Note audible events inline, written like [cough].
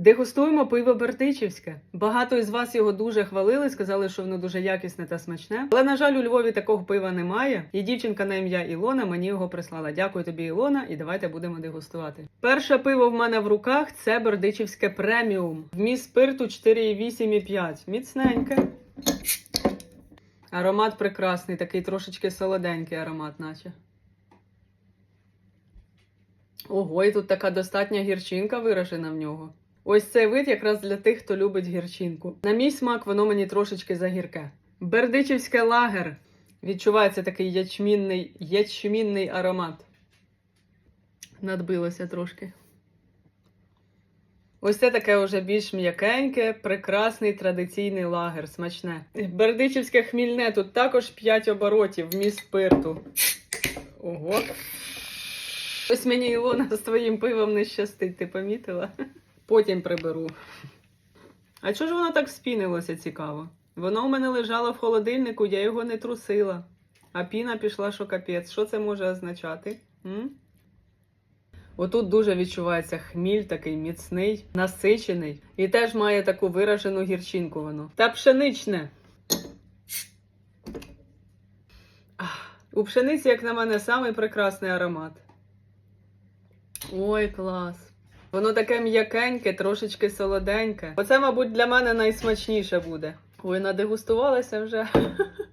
Дегустуємо пиво Бердичівське. Багато із вас його дуже хвалили, сказали, що воно дуже якісне та смачне. Але на жаль, у Львові такого пива немає. І дівчинка на ім'я Ілона мені його прислала. Дякую тобі, Ілона, і давайте будемо дегустувати. Перше пиво в мене в руках це Бердичівське преміум. Вміст спирту 4,8,5. Міцненьке. Аромат прекрасний, такий трошечки солоденький аромат, наче. Ого, і тут така достатня гірчинка виражена в нього. Ось цей вид якраз для тих, хто любить гірчинку. На мій смак воно мені трошечки загірке. Бердичівське лагер. Відчувається такий ячмінний, ячмінний аромат. Надбилося трошки. Ось це таке вже більш м'якеньке, прекрасний традиційний лагер, смачне. Бердичівське хмільне, тут також 5 оборотів вміст спирту. Ого. Ось мені Ілона з твоїм пивом не щастить, ти помітила? Потім приберу. А чого ж воно так спінилося цікаво? Воно у мене лежало в холодильнику, я його не трусила. А піна пішла, що капець. Що це може означати? М? Отут дуже відчувається хміль такий міцний, насичений. І теж має таку виражену гірчинку воно. Та пшеничне. У пшениці, як на мене, самий прекрасний аромат. Ой, клас. Воно таке м'якеньке, трошечки солоденьке. Оце, мабуть, для мене найсмачніше буде. Ви надегустувалися вже. [laughs]